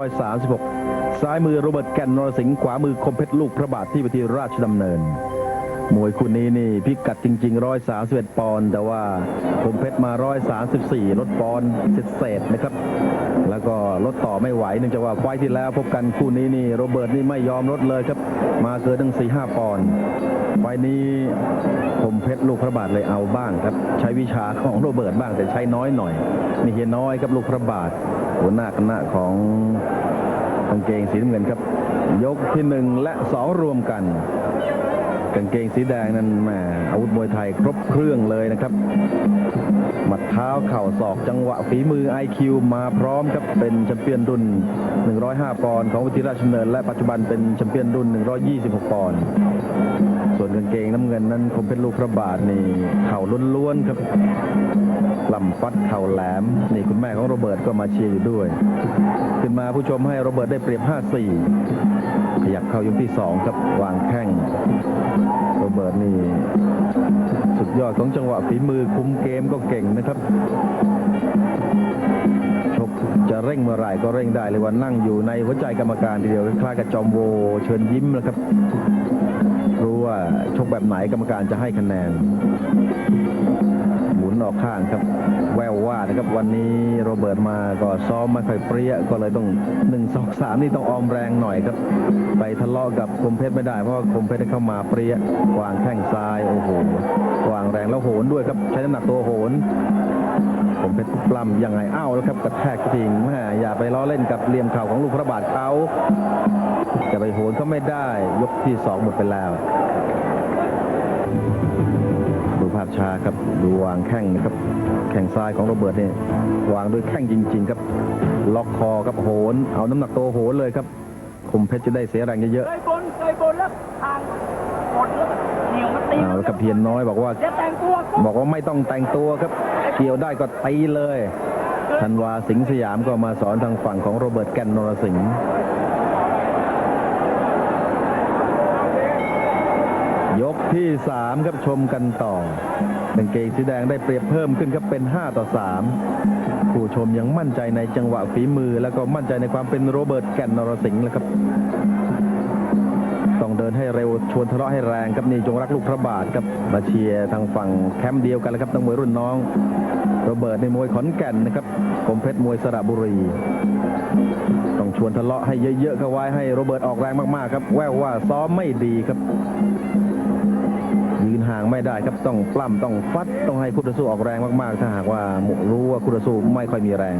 ร้อยสามสิบหกซ้ายมือโรเบิร์ตแกนนรสิงห์ขวามือคมเพชรลูกพระบาทที่วิธีราชดำเนิน มวยคู่นี้นี่พิกัดจริงๆร้อยสามสิบเอ็ดปอนด์แต่ว่าคมเพชรมาร้อยสามสิบสี่ลดปอนด์เศษๆนะครับ แล้วก็ลดต่อไม่ไหวเนื่องจากว่าไฟที่แล้วพบกันคู่นี้นี่โรเบิร์ตนี่ไม่ยอมลดเลยครับ มาเกินตั้งสี่ห้าปอนด์ไฟนี้คมเพชรลูกพระบาทเลยเอาบ้างครับ ใช้วิชาของโรเบิร์ตบ้างแต่ใช้น้อยหน่อยนี่เฮียน้อยครับลูกพระบาท หัวหน้าคณะของกางเกงสีน้ำเงินครับ ยกที่หนึ่งและสองรวมกันกางเกงสีแดงนั้นแหมอาวุธมวยไทยครบเครื่องเลยนะครับ หมัดเท้าเข่าศอกจังหวะฝีมือ IQ มาพร้อมครับเป็นแชมเปี้ยนรุ่น 105 ปอนด์ของวิทยราชเนิน และปัจจุบันเป็นแชมเปี้ยนรุ่น 126 ปอนด์ส่วนกางเกงน้ำเงินนั้นคงเป็นลูกพระบาทนี่เข่าล้วนๆครับลำฟัดเข่าแหลมนี่คุณแม่ของโรเบิร์ตก็มาเชียร์อยู่ด้วย ขึ้นมาผู้ชมให้โรเบิร์ตได้เปรียบ 5-4 ขยับเข้ายกที่2ครับวางแข้งโรเบิร์ตนี่สุดยอดของจังหวะฝีมือคุมเกมก็เก่งนะครับชกจะเร่งเมื่อไหร่ก็เร่งได้เลยว่านั่งอยู่ในหัวใจกรรมการทีเดียวคล้ายกับจอมโวเชิญยิ้มนะครับรู้ว่าชกแบบไหนกรรมการจะให้คะแนน ออกข้างครับ แววว่านะครับวันนี้โรเบิร์ตมาก็ซ้อมไม่ค่อยเปรี้ยก็เลยต้องหนึ่งสองสามนี่ต้องออมแรงหน่อยครับ ไปทะเลาะกับคมเพชรไม่ได้เพราะว่าคมเพชรเข้ามาเปรี้ยวางแข้งซ้ายโอ้โหวางแรงแล้วโหนด้วยครับใช้น้ำหนักตัวโหนคมเพชรปล้ำยังไงอ้าวแล้วครับกระแทกทิ้งแม่อย่าไปล้อเล่นกับเหลี่ยมเข่าของลูกพระบาทเขาจะไปโหนก็ไม่ได้ยกที่สองหมดไปแล้ว ช้าครับดูวางแข้งนะครับ แข้งซ้ายของโรเบิร์ตเนี่ยวางด้วยแข้งจริง ๆ ครับ ล็อกคอครับโหน เอาน้ำหนักตัวโหนเลยครับคมเพชรจะได้เสียแรงเยอะเคยบนเคยบนแล้วทางกดแล้วเหนียวมาตีๆเอาละครับเพียนน้อยบอกว่าเดี๋ยวแต่งตัวปุ๊บบอกว่าไม่ต้องแต่งตัวครับ เกี่ยวได้ก็ตีเลยธันวาสิงห์สยามก็มาสอนทางฝั่งของโรเบิร์ตแกนนรสิงห์ ยกที่ 3 ครับชมกันต่อกางเกงสีแดงได้เปรียบเพิ่มขึ้นครับเป็น 5 ต่อ 3 ผู้ชมยังมั่นใจในจังหวะฝีมือ แล้วก็มั่นใจในความเป็นโรเบิร์ตแกนนรสิงห์แล้วครับ ต้องเดินให้เร็วชวนทะเลาะให้แรงครับนี่จงรักลูกพระบาทครับมาเชียร์ทางฝั่งแคมป์เดียวกันแล้วครับตั้งมวยรุ่นน้องโรเบิร์ตในมวยขอนแก่นนะครับคมเพชรมวยสระบุรีต้องชวนทะเลาะให้เยอะๆเข้าไว้ให้โรเบิร์ตออกแรงมากๆครับ แววว่าซ้อมไม่ดีครับ ยืนห่างไม่ได้ครับต้องปล้ำต้องฟัดต้องให้คู่ต่อสู้ออกแรงมากๆ ถ้าหากว่ารู้ว่าคู่ต่อสู้ไม่ค่อยมีแรง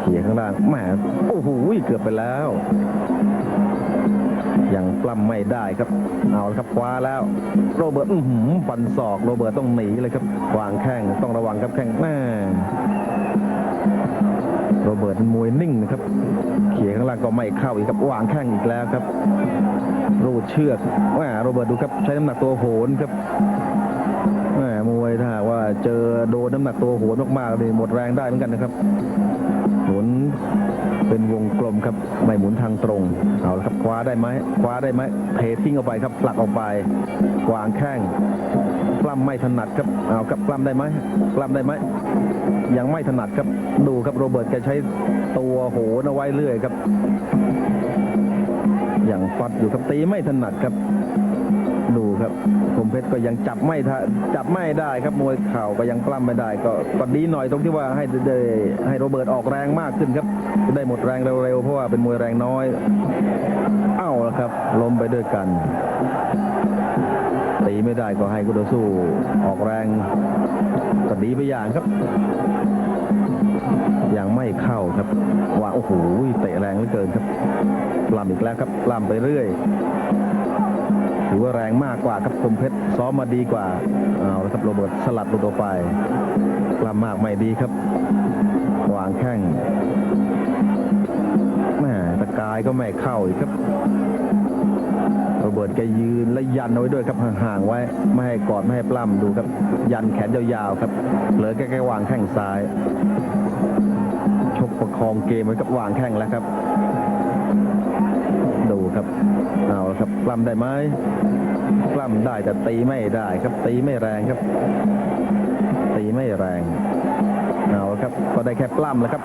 เขี่ยข้างล่างแหมโอ้โหเกือบไปแล้วยังปล้ำไม่ได้ครับ เอาละครับคว้าแล้ว โรเบิร์ตอื้อหือฟันศอกโรเบิร์ตต้องหนีเลยครับวางแข้งต้องระวังครับแข้งแม่ โรเบิร์ตมวยนิ่งนะครับ เขี่ยข้างล่างก็ไม่เข้าอีกครับวางแข้งอีกแล้วครับ รูดเชือกแม่โรเบิร์ตดูครับใช้น้ำหนักตัวโหนครับแม่มวยถ้าว่าเจอโดนน้ำหนักตัวโหนมากๆเลยหมดแรงได้เหมือนกันนะครับหมุนเป็นวงกลมครับไม่หมุนทางตรงเอาละครับคว้าได้ไหมคว้าได้ไหมเททิ้งออกไปครับผลักออกไปวางแข้ง ล้ำไม่ถนัดครับเอาครับปล้ำได้ไหมปล้ำได้ไหมยังไม่ถนัดครับดูครับโรเบิร์ตแกใช้ตัวโหนเอาไว้เรื่อยครับอย่างฟัดอยู่ครับตีไม่ถนัดครับ ดูครับคมเพชรก็ยังจับไม่จับไม่ได้ครับมวยเข่าก็ยังปล้ำไม่ได้ ก็ก็ดีหน่อยตรงที่ว่าให้ได้ให้โรเบิร์ตออกแรงมากขึ้นครับได้หมดแรงเร็วๆเพราะว่าเป็นมวยแรงน้อย เอ้าละครับล้มไปด้วยกัน ตีไม่ได้ก็ให้กุต่อสู้ออกแรงก็ดีไปอย่างครับ ยังไม่เข้าครับ ว่าโอ้โหเตะแรงเหลือเกินครับปล้ำอีกแล้วครับปล้ำไปเรื่อยถือว่าแรงมากกว่าครับคมเพชรซ้อมมาดีกว่าเอาละครับโรเบิร์ตสลัดหลุดออกไปปล้ำมากไม่ดีครับ วางแข้งแม่ตะกายก็ไม่เข้าอีกครับ โรเบิร์ตแกยืนและยันเอาไว้ด้วยครับห่างๆไว้ ไม่ให้กอดไม่ให้ปล้ำดูครับ ยันแขนยาวๆครับเหลือแค่แค่วางแข้งซ้าย ชกประคองเกมไว้กับวางแข้งแล้วครับ ดูครับเอาละครับปล้ำได้ไหมปล้ำได้แต่ตีไม่ได้ครับตีไม่แรงครับ ตีไม่แรงเอาละครับก็ได้แค่ปล้ำแล้วครับ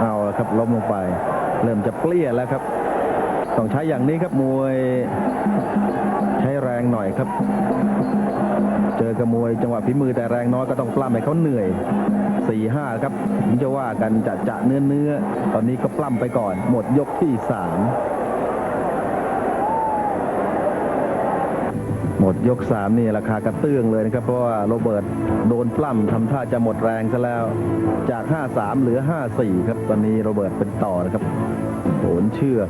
เอาละครับล้มลงไป เริ่มจะเปลี่ยแล้วครับ ต้องใช้อย่างนี้ครับมวยใช้แรงหน่อยครับ เจอกับมวยจังหวะฝีมือแต่แรงน้อยก็ต้องปล้ำให้เขาเหนื่อยสี่ห้าครับผมจะว่ากันจะจะเนื้อเนื้อตอนนี้ก็ปล้ำไปก่อน หมดยกที่สามหมดยกสามนี่ราคากระเตื้องเลยนะครับ เพราะว่าโรเบิร์ตโดนปล้ำทำท่าจะหมดแรงซะแล้ว จาก 5-3 เหลือ 5-4 ครับ ตอนนี้โรเบิร์ตเป็นต่อนะครับโหนเชือก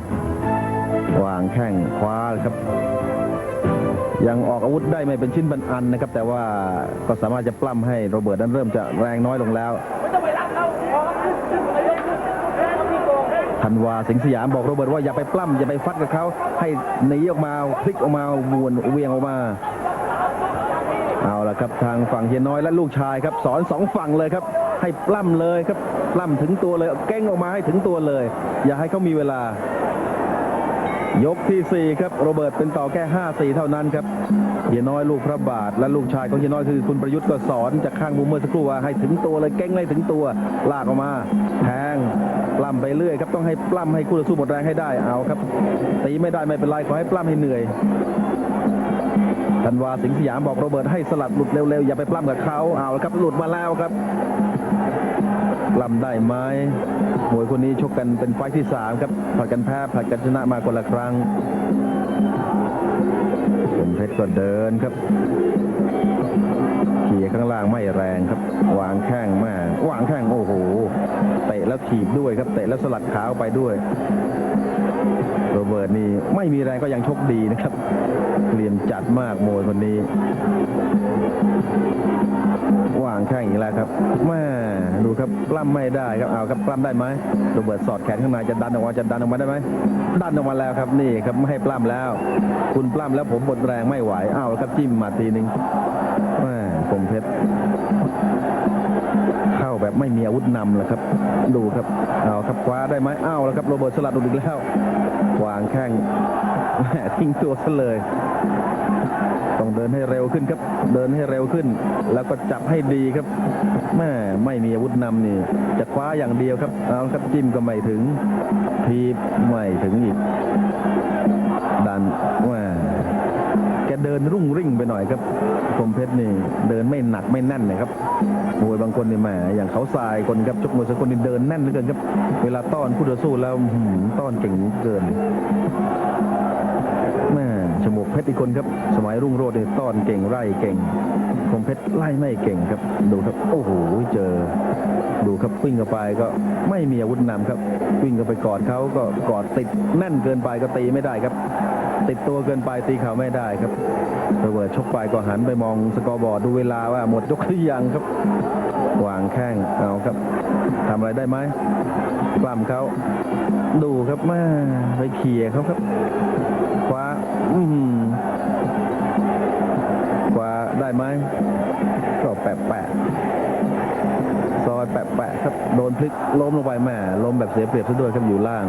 วางแข้งคว้าครับ ยังออกอาวุธได้ไม่เป็นชิ้นเป็นอันนะครับ แต่ว่าก็สามารถจะปล้ำให้โรเบิร์ตนั้นเริ่มจะแรงน้อยลงแล้วไม่ต้องไปรับเขาพอเขาขึ้นวก็มีโกงธันวาสิงห์สยามบอกโรเบิร์ตว่าอย่าไปปล้ำอย่าไปฟัดกับเขาให้หนีออกมาพลิกออกมาวนเวียงออกมา เอาละครับทางฝั่งเฮียน้อยและลูกชายครับ สอนสองฝั่งเลยครับ ให้ปล้ำเลยครับปล้ำถึงตัวเลยเก้งออกมาให้ถึงตัวเลย อย่าให้เขามีเวลา ยกที่ 4 ครับ โรเบิร์ตเป็นต่อแค่ 5-4 เท่านั้นครับเฮียน้อยลูกพระบาท และลูกชายของเฮียน้อยคือคุณประยุทธ์ก็สอนจากข้างมุมเมื่อสักครู่ว่าให้ถึงตัวเลยเก้งเลยถึงตัว ลากออกมา แทงปล้ำไปเรื่อยครับต้องให้ปล้ำให้คู่ต่อสู้หมดแรงให้ได้เอาครับตีไม่ได้ไม่เป็นไรขอให้ปล้ำให้เหนื่อยธันวาสิงห์สยามบอกโรเบิร์ตให้สลัดหลุดเร็วๆอย่าไปปล้ำกับเขาเอาครับหลุดมาแล้วครับ ปล้ำได้ไหมมวยคนนี้ชกกันเป็นไฟที่สามครับผลัดกันแพ้ผลัดกันชนะมาคนละครั้งผมเพชรก็เดินครับขี่ข้างล่างไม่แรงครับ วางแข้งมาวางแข้งโอ้โหเตะแล้วถีบด้วยครับเตะแล้วสลัดขาออกไปด้วยโรเบิร์ตนี่ไม่มีแรงก็ยังชกดีนะครับ เหลี่ยมจัดมากมวยคนนี้วางแข้งอีกแล้วครับแม่ดูครับปล้ำไม่ได้ครับเอาครับปล้ำได้ไหมโรเบิร์ตสอดแขนข้างในจะดันออกมาจะดันออกมาได้ไหมดันออกมาแล้วครับนี่ครับไม่ให้ปล้ำแล้ว คุณปล้ำแล้วผมหมดแรงไม่ไหวอ้าวครับจิ้มมาทีหนึ่งแม่ผมเพชรเข้าแบบไม่มีอาวุธนำเลยครับ ดูครับเอาครับคว้าได้ไหมอ้าวแล้วครับโรเบิร์ตสลัดหลุดอีกแล้ววางแข้งแหมทิ้งตัวซะเลย ต้องเดินให้เร็วขึ้นครับ เดินให้เร็วขึ้น แล้วก็จับให้ดีครับแม่ไม่มีอาวุธนำนี่ จะคว้าอย่างเดียวครับเอาครับจิ้มก็ไม่ถึงทีไม่ถึงอีกดันแม่ เดินรุ่งริ่งไปหน่อยครับคมเพชรนี่เดินไม่หนักไม่แน่นนะครับมวยบางคนนี่แหมอย่างเขาทรายคนครับชกมวยสากลนี่เดินแน่นเหลือเกินครับ เวลาต้อนคู่ต่อสู้แล้วต้อนเก่งเกินแม่ฉมวกเพชรอีกคนครับ สมัยรุ่งโรจน์เนี่ยต้อนเก่งไล่เก่งคมเพชรไล่ไม่เก่งครับ ดูครับโอ้โหเจอ ดูครับวิ่งเข้าไปก็ไม่มีอาวุธนำครับ วิ่งเข้าไปกอดเขาก็กอดติดแน่นเกินไปก็ตีไม่ได้ครับ ติดตัวเกินไปตีเขาไม่ได้ครับโรเบิร์ตชกไปก็หันไปมองสกอร์บอร์ดดูเวลาว่าหมดยกหรือยังครับวางแข้งเอาครับทำอะไรได้ไหมปล้ำเขาดูครับแม่ไปเขี่ยเขาครับคว้าอือหือคว้าได้ไหมก็แปะแปะซอยแปะแปะครับโดนพลิกล้มลงไปแม่ล้มแบบเสียเปรียบซะด้วยครับอยู่ล่าง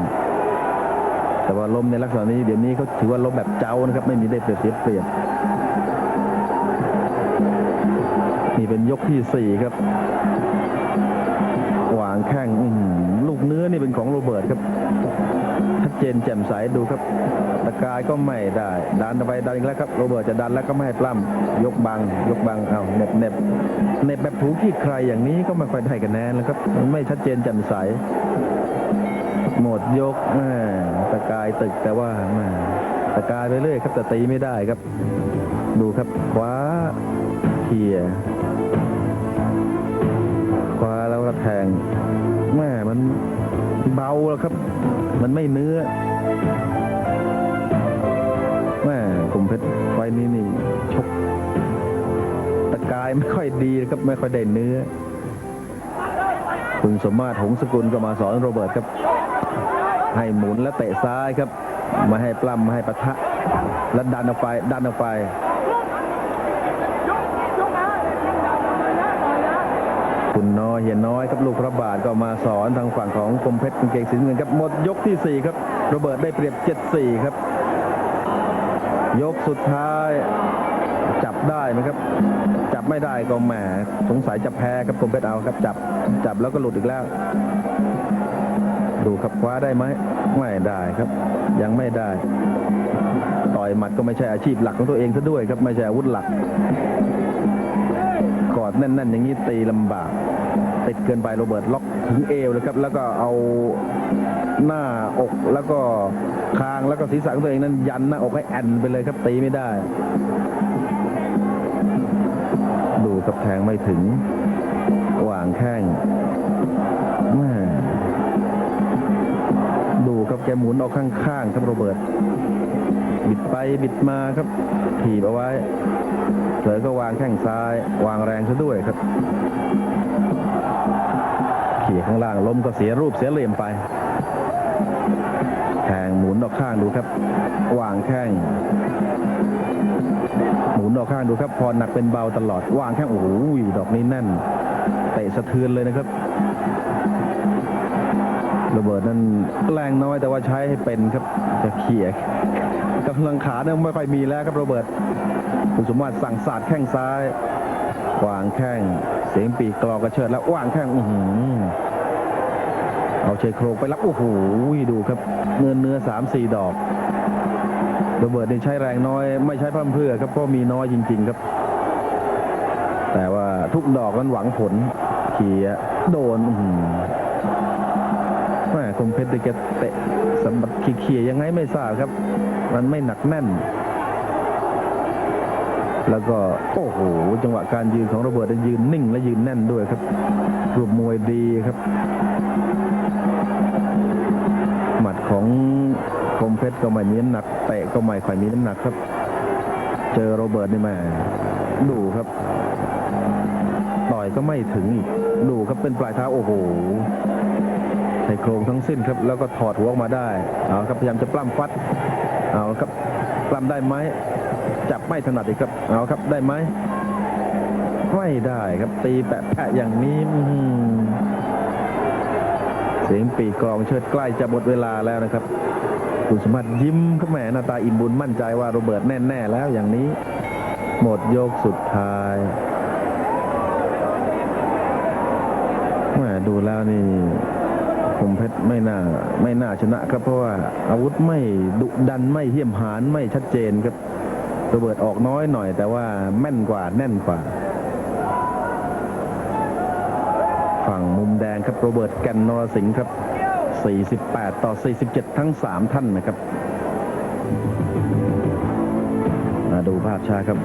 แต่ว่าล้มในลักษณะนี้เดี๋ยวนี้เขาถือว่าล้มแบบเจ้านะครับ ไม่มีได้เปรียบเสียเปรียบนี่เป็นยกที่สี่ครับวางแข้งลูกเนื้อนี่เป็นของโรเบิร์ตครับชัดเจนแจ่มใสดูครับ ตะกายก็ไม่ได้ ดันไปดันอีกแล้วครับโรเบิร์ตจะดันแล้วก็ไม่ให้ปล้ำยกบัง ยกบังเอาเน็บเน็บเน็บแบบถูขี้ใครอย่างนี้ก็ไม่ค่อยได้คะแนนแล้วครับ มันไม่ชัดเจนแจ่มใส หมดยกแม่ตะกายตึกแต่ว่าแม่ตะกายไปเรื่อยครับแต่ตีไม่ได้ครับ ดูครับคว้าเขี่ยคว้าแล้วก็แทงแม่มันเบาแล้วครับ มันไม่เนื้อแม่ผมเพชรไฟนี้นี่ชกตะกายไม่ค่อยดีนะครับไม่ค่อยได้เนื้อคุณสมมาตรหงสกุลก็มาสอนโรเบิร์ตครับ ให้หมุนและเตะซ้ายครับมาให้ปล้ำมาให้ปะทะแล้วดันออกไปดันออกไปคุณน้อยเฮียน้อยครับลูกพระบาทก็มาสอนทางฝั่งของคมเพชรกางเกงสีน้ำเงินครับหมดยกที่สี่ครับโรเบิร์ตได้เปรียบ 7-4 ครับ ยกสุดท้ายจับได้ไหมครับ จับไม่ได้ก็แหมสงสัยจะแพ้ครับคมเพชรเอาครับจับจับแล้วก็หลุดอีกแล้ว ดูครับคว้าได้ไหมไม่ได้ครับ ยังไม่ได้ ต่อยหมัดก็ไม่ใช่อาชีพหลักของตัวเองซะด้วยครับไม่ใช่อาวุธหลัก กอดแน่นๆ อย่างนี้ตีลำบาก ติดเกินไปโรเบิร์ตล็อกถึงเอวเลยครับ แล้วก็เอาหน้าอกแล้วก็คางแล้วก็ศีรษะของตัวเองนั้นยันหน้าอกให้แอนไปเลยครับตีไม่ได้ ดูกับแทงไม่ถึงวางแข้ง แกหมุนออกข้างๆครับโรเบิร์ตบิดไปบิดมาครับถีบเอาไว้เผลอก็วางแข้งซ้าย วางแรงซะด้วยครับ ขี่ข้างล่างล้มก็เสียรูปเสียเหลี่ยมไปแทงหมุนออกข้างดูครับ วางแข้งหมุนออกข้างดูครับ พอหนักเป็นเบาตลอด วางแข้งโอ้โหดอกนี้แน่นเตะสะเทือนเลยนะครับ โรเบิร์ตนั้นแรงน้อยแต่ว่าใช้ให้เป็นครับจะเขี่ยกำลังขาเนี่ยไม่ค่อยมีแล้วครับโรเบิร์ตคุณสมบัติสั่งสาดแข้งซ้ายวางแข้งเสียงปีกกลอกระเชิดแล้ววางแข้งอืเอาเชยโครงไปรับโอ้โหดูครับเนื้อเนื้อสามสี่ดอกโรเบิร์ตนี่ใช้แรงน้อย ไม่ใช้พร่ำเพื่อครับเพราะมีน้อยจริง ๆครับ แต่ว่าทุกดอกนั้นหวังผลเขี่ยโดนอื คมเพชรได้แกเตะสำหรับเขี่ยยังไงไม่ทราบครับ มันไม่หนักแน่น แล้วก็โอ้โหจังหวะการยืนของโรเบิร์ตได้ยืนนิ่งและยืนแน่นด้วยครับรูปมวยดีครับ หมัดของคมเพชรก็ไม่มีน้ำหนักเตะก็ไม่ค่อยมีน้ำหนักครับ เจอโรเบิร์ตนี่แม่ดูครับ ต่อยก็ไม่ถึงอีกดูครับเป็นปลายเท้าโอ้โห ใส่โครงทั้งสิ้นครับ แล้วก็ถอดหัวออกมาได้เอาครับพยายามจะปล้ำฟัดเอาครับปล้ำได้ไหมจับไม่ถนัดอีกครับเอาครับได้ไหมไม่ได้ครับตีแปะแปะอย่างนี้เสียงปีกองเชิดใกล้จะหมดเวลาแล้วนะครับคุณสมบัติยิ้มก็แหมหน้าตาอิ่มบุญมั่นใจว่าโรเบิร์ตแน่ ๆ แล้วอย่างนี้ หมดโยกสุดท้ายแหมดูแล้วนี่ เพชรไม่น่าไม่น่าชนะครับ เพราะว่าอาวุธไม่ดุดันไม่เหี้ยมหานไม่ชัดเจนครับโรเบิร์ตออกน้อยหน่อย แต่ว่าแม่นกว่าแน่นกว่า ฝั่งมุมแดงครับโรเบิร์ตแกนนอรสิงห์ครับ 48 ต่อ 47 ทั้ง 3 ท่านนะครับ มาดูภาพช้าครับ